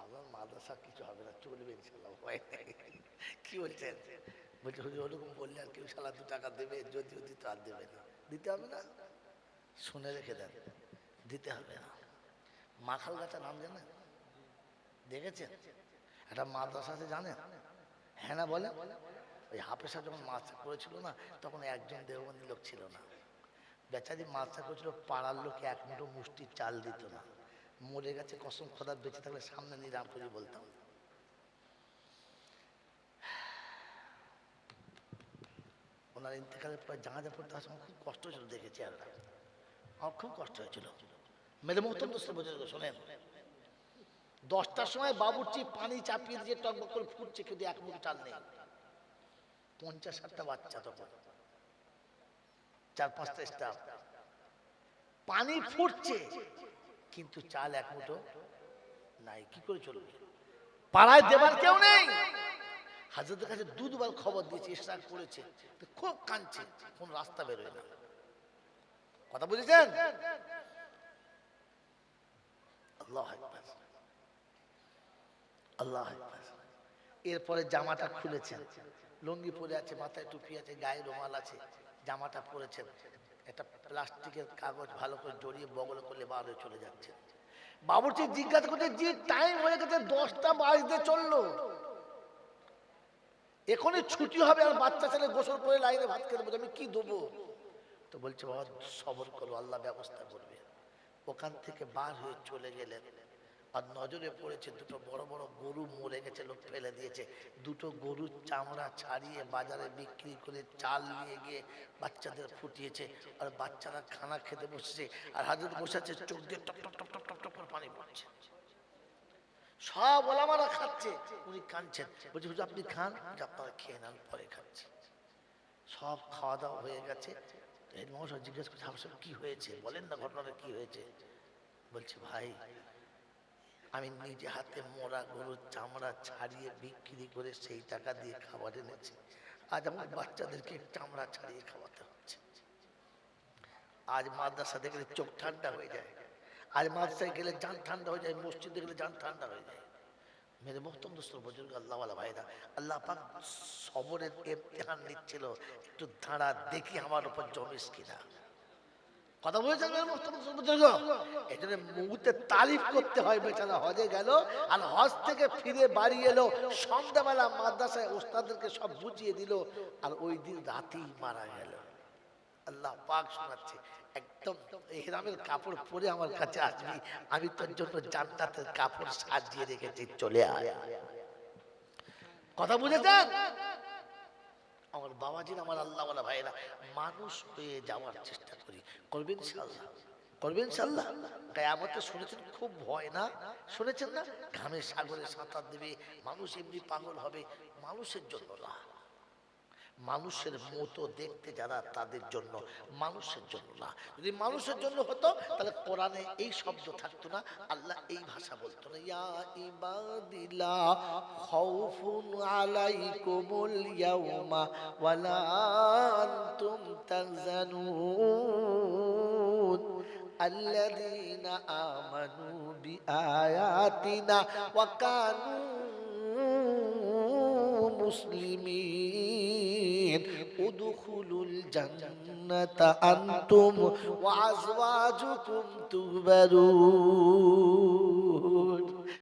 আপনার মাদ্রাসা কিছু হবে না চলবে কি বলছেন? বলছে, হুজুর, ওরকম বললে আর কেউ সালা দু টাকা দেবে যদিও দিতে আর দেবে না। দিতে হবে না? শুনে রেখে দেন, দিতে হবে না। মাখাল গাছের নাম জানেন? দেখেছেন? একটা মাদ্রাসা আছে, জানেন? হ্যাঁ না বলে ওই হাফেসা যখন মাছটা করেছিল না, তখন একজন দেওবন্দি লোক ছিল না। বেচারি মাছটা করেছিল, পাড়ার লোকে এক মুঠো মুষ্টির চাল দিত না। মরে গেছে, কসম খোদা, বেঁচে থাকলে সামনে নিরাম করে বলতাম। ওনার ইন্তেকালের পর জাহাজে পড়তে আসার সময় খুব কষ্ট হয়েছিল দেখেছি আর আমার খুব কষ্ট হয়েছিল। মেরে মোহতম দোস্ত বোঝা শোনেন। দশটার সময় বাবুর্চি পানি চাপিয়ে দিয়ে টকবক করে ফুটছে, কিন্তু এক মুঠো চাল নেই। পঞ্চাশ ষাটটা বাচ্চা তখন। চার পাঁচটা স্টাফ পানি ফুটছে, কিন্তু চাল এক মুঠো নাই। কি করে চলবে? পাড়ায় দেবার কেউ নেই। হাজরতের কাছে দু দুবার খবর দিয়েছে ইশরাক করেছে। খুব কাঁদছে, কোন রাস্তা বেরোয় না। কথা বুঝেছেন? আল্লাহ। আল্লাহ। এরপরে জামাটা খুলেছেন। লুঙ্গি পরে আছে, মাথায় টুপি আছে, গায়ে রুমাল আছে, জামাটা পরেছেন। একটা প্লাস্টিকের কাগজ ভালো করে জড়িয়ে বগল করলে বার হয়ে চলে যাচ্ছে। বাবুর্চি জিজ্ঞাসা করছে যে টাইম হয়ে গেছে, দশটা বাজতে চলল। এখনই ছুটি হবে আর বাচ্চা ছেলে গোসল করে লাইনে ভাত খেতে আমি কি দেবো? তো বলছে, বাবা, সবর করো, আল্লাহ ব্যবস্থা করবে। ওখান থেকে বার হয়ে চলে গেলেন। আর নজরে পড়েছে দুটো বড় বড় গরু মরে গেছে, লোক ফেলে দিয়েছে। দুটো গরুর চামড়া ছাড়িয়ে বাজারে বিক্রি করে চাল নিয়ে গিয়ে বাচ্চাদের ফুটিয়েছে আর বাচ্চারা খানা খেতে বসেছে আর হাজর বসে আছে, চোখ দিয়ে টপ টপ টপ টপ টপ টপ করে পানি পড়ছে। সব ওলামারা খাচ্ছে, উনি কাঁদছেন। বলছে, হুজুর, আপনি খান আপনারা খেয়ে নেন, পরে খাচ্ছি। সব খাওয়া দাওয়া হয়ে গেছে। জিজ্ঞেস করছে কি হয়েছে? বলেন না ঘটনাটা কি হয়েছে? বলছে, ভাই আমি নিজে হাতে মোড়া গরুর চামড়া ছাড়িয়ে বিক্রি করে সেই টাকা দিয়ে খাবার এনেছি। আজ আমার বাচ্চাদেরকে চামড়া ছাড়িয়ে খাওয়াতে হচ্ছে। আজ মাদ্রাসা দেখলে চোখ ঠান্ডা হয়ে যায়। আজ মাদ্রাসায় গেলে যান ঠান্ডা হয়ে যায়, মসজিদে গেলে যান ঠান্ডা হয়ে যায়। মেরে মোহতম দোস্ত বুজুর্গ আল্লাহওয়ালা ভাইরা, আল্লাহ পাক সবরের ইমতিহান নিচ্ছিল একটু দাঁড়া দেখি আমার উপর জমিস কিনা। কথা বলেছেন মুহূর্তে তারিফ করতে হয়, বেচারা হজে গেল আর হজ থেকে ফিরে বাড়ি এলো, সন্ধ্যাবেলা মাদ্রাসায় ওস্তাদেরকে সব বুঝিয়ে দিল আর ওই দিন রাতেই মারা গেল। আল্লাহ পাক শোনাচ্ছে, একদম কাপড় পরে আমার কাছে আসবি, আমি তোর জন্য জান্নাতের কাপড় সাজিয়ে রেখেছি, চলে আয়। কথা বুঝেছেন? আমার বাবাজির আমার আল্লাহ ভাইরা মানুষ হয়ে যাওয়ার চেষ্টা করি। করবেন সাল্লাহ করবেন সাল্লাহ তো শুনেছেন, খুব ভয় না? শুনেছেন না? ঘামে সাগরে সাঁতার দেবে, মানুষ এমনি পাগল হবে, মানুষের জন্য না। মানুষের মতো দেখতে যারা তাদের জন্য মানুষের জন্য না যদি মানুষের জন্য হতো তাহলে কোরআনে এই শব্দ থাকতো না আল্লাহ এই ভাষা বলতো না ইয়া ইবাদিল্লা খাউফুন আলাইকুমুল ইয়াউমা ওয়ালা আনতুম তাহজানুন الذين آمنوا بآياتنا وكانوا مسلمين ادخلوا الجنة أنتم وأزواجكم تهبرون